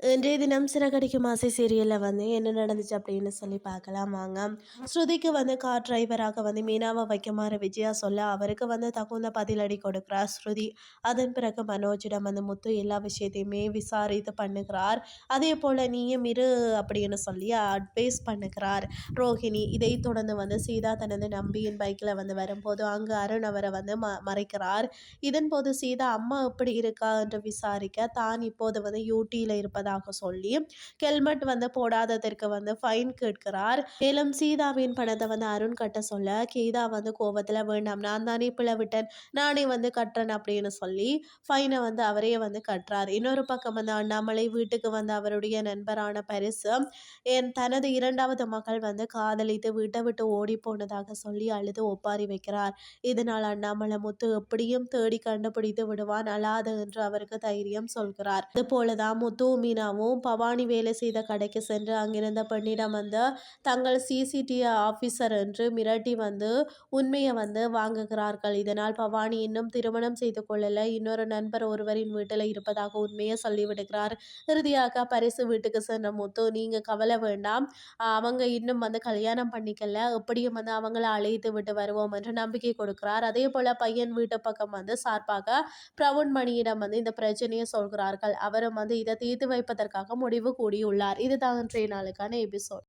இன்றைய தினம் சிறகடிக்கும் ஆசை சீரியலில் வந்து என்ன நடந்துச்சு அப்படின்னு சொல்லி பார்க்கலாம் வாங்க. ஸ்ருதிக்கு வந்து கார் டிரைவராக வந்து மீனாவை வைக்குமாறு விஜயா சொல்ல அவருக்கு வந்து தகுந்த பதிலடி கொடுக்குறார் ஸ்ருதி. அதன் பிறகு மனோஜிடம் வந்து முத்து எல்லா விஷயத்தையுமே விசாரித்து பண்ணுகிறார். அதே போல் நீயும் இரு அப்படின்னு சொல்லி அட்வைஸ் பண்ணுகிறார். ரோஹிணி இதை தொடர்ந்து வந்து சீதா தனது நம்பியின் பைக்கில் வந்து வரும்போது அங்கு அருண் அவரை வந்து ம மறைக்கிறார். இதன் போது சீதா அம்மா எப்படி இருக்கா? என்று விசாரிக்க தான் இப்போது வந்து யூடியில் இருப்பதாக சொல்லி ஹெல்மெட் வந்து போடாததற்கு வந்து ஃபைன் கேட்கிறார். மேலும் சீதாவின் பணத்தை வந்து அருண் கட்ட சொல்ல கீதா வந்து கோபத்தில் வேண்டாம் நான் தானே பிழை விட்டேன். நானே வந்து கட்டுறேன் அப்படின்னு சொல்லி ஃபைனை வந்து அவரே வந்து கட்டுறார். இன்னொரு பக்கம் வந்து அண்ணாமலை வீட்டுக்கு வந்து அவருடைய நண்பரான பரிசு என் தனது இரண்டாவது மகள் வந்து காதலித்து வீட்டை விட்டு ஓடி போனதாக சொல்லி அழுது ஒப்பாரி வைக்கிறார். இதனால் அண்ணாமலை முத்து எப்படியும் தேடி கண்டுபிடித்து விடுவான். அல்லாது என்று அவருக்கு தைரியம் சொல்கிறார். இது போலதான் முத்து மீனாவும் பவானி வேலை செய்த கடைக்கு சென்று அங்கிருந்த பெண்ணிடம் வந்து தங்கள் சிசிடிவி ஆஃபீஸர் என்று மிரட்டி வந்து உண்மையை வந்து வாங்குகிறார்கள். இதனால் பவானி இன்னும் திருமணம் செய்து கொள்ளல. இன்னொரு நண்பர் ஒருவரின் வீட்டில் இருப்பதாக உண்மையை சொல்லிவிடுகிறார். இறுதியாக பரிசு வீட்டுக்கு சென்ற முத்து நீங்கள் கவலை வேண்டாம். அவங்க இன்னும் வந்து கல்யாணம் பண்ணிக்கல. எப்படியும் வந்து அவங்கள அழைத்து விட்டு வருவோம் என்று நம்பிக்கை கொடுக்கிறார். அதே போல பையன் வீட்டு பக்கம் வந்து சார்பாக பிரவுன் மணியிடம் வந்து இந்த பிரச்சனையை சொல்கிறார்கள். அவரும் வந்து இதை தீர்த்து வைப்ப வைப்பதற்காக முடிவு கூடியுள்ளார் இதுதான் இன்றைய நாளுக்கான எபிசோட்.